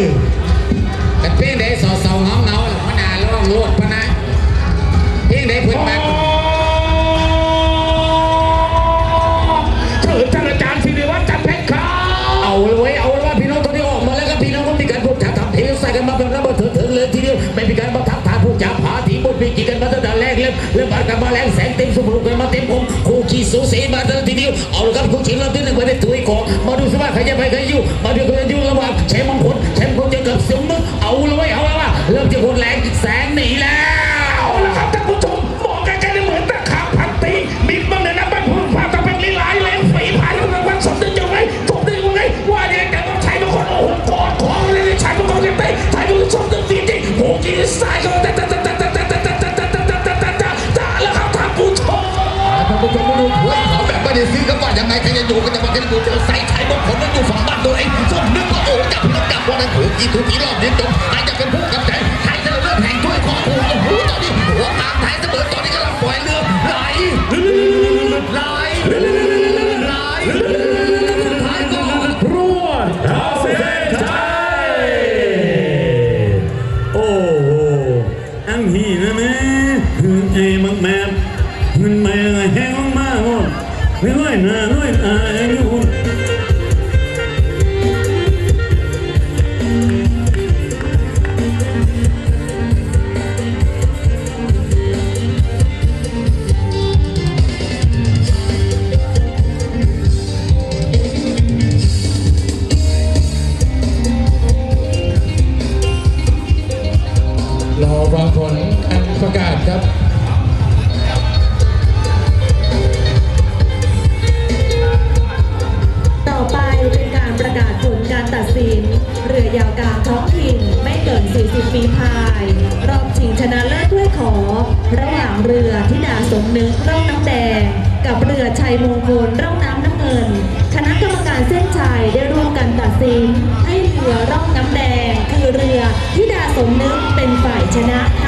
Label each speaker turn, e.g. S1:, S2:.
S1: อกันเพียงใดสอสอเงาเงาหรือพนาล่องโลดพนะเพียงใดเพิ่นมา
S2: เชิญท่านอาจารย์สิริวัฒน์จันทร์เพชรครับ
S1: เอาเลยเว้ยเอาเลยว่าพี่น้องตอนนี้ออกมาแล้วก็พี่น้องก็มีการพูดจาทำเพลงใส่กันมาเป็นระเบิดเถิดๆเลยทีเดียวไม่มีการบังคับฐานพูดจาผาถีบนปีกีกันมาตั้งแต่แรกเริ่มเริ่มบาดกันมาแรงแสงเต็มสมบูรณ์กันมาเต็มผมคู่ขี้สูสีมาตั้งแต่ทีเดียวเอาละครับคู่ชิงเราที่หนึ่งไปได้ถุย ของมาดูสิว่าใครจะไปใครอยู่มาดูกันอยู่ระหว่างแชมป์มงคลแชมป์คนเจอกับเสียงมึกเอาเลยเว้ยเอาละว่าเริ่มจะหดแรงแสงหนีแล้ว
S2: เอาละครับท่านผู้ชมมองไกลๆเนี่ยเหมือนตะขาบพันตีบิดบ้างเนี่ยนะบ้านพุ่งพาตะเป็นลีลายแรงฝีพายรางวัลสมได้ยังไงสมได้ยังไงว่าเนี่ยแต่ต้องใช้บางคนโอ้โหกอดของเลยใช้บางคนเตะใช้บางคนสมได้จริงๆโอ้ยสายก็แต่แต่แต่แต่แต่แต่แต่แต่แต่แต่แต่แต่แต่แล้วครับท่านผู้ชม
S1: ท่านผู้ชมมาดูเฮ้ยเขาแบบไม่ได้ซื้อกันว่ายังไงใครจะอยู่กันจะมากันอยู่เจอ บวันนั้นถูกกี่ถูกกี่รอบเดียวจบใครจะเป็นผู้กำใจใครจะเริ่มแห่งถ้วยของผู้โอ้โหตอนนี้หัวตามไทยเสมอตอนนี้กำลังปล่อยเรือไหลไหลไหลไหลก็
S2: รวดเอาเส้นชัย
S3: โอ้โหอังฮีนะแม่หืนไอ้มักแมบหืนไม่แห้งมากๆอะไม่ร้อยหน้าร้อยตาอายุ
S1: รอฟังผลการประกาศครับ
S4: ต่อไปเป็นการประกาศผลการตัดสินเรือยาวกลางท้องถิ่นไม่เกิน 40 ปีพาย รอบชิงชนะเลิศถ้วยขอ ระหว่างเรือทิดาสมนึกร่องน้ำแดง กับเรือชัยมงคลร่องน้ำน้ำเงิน คณะกรรมการเส้นชัยได้ร่วมกันตัดสิน ให้เรือร่องน้ำแดง คือเรือทิดาสมนึกเนฝ่าย ชนะ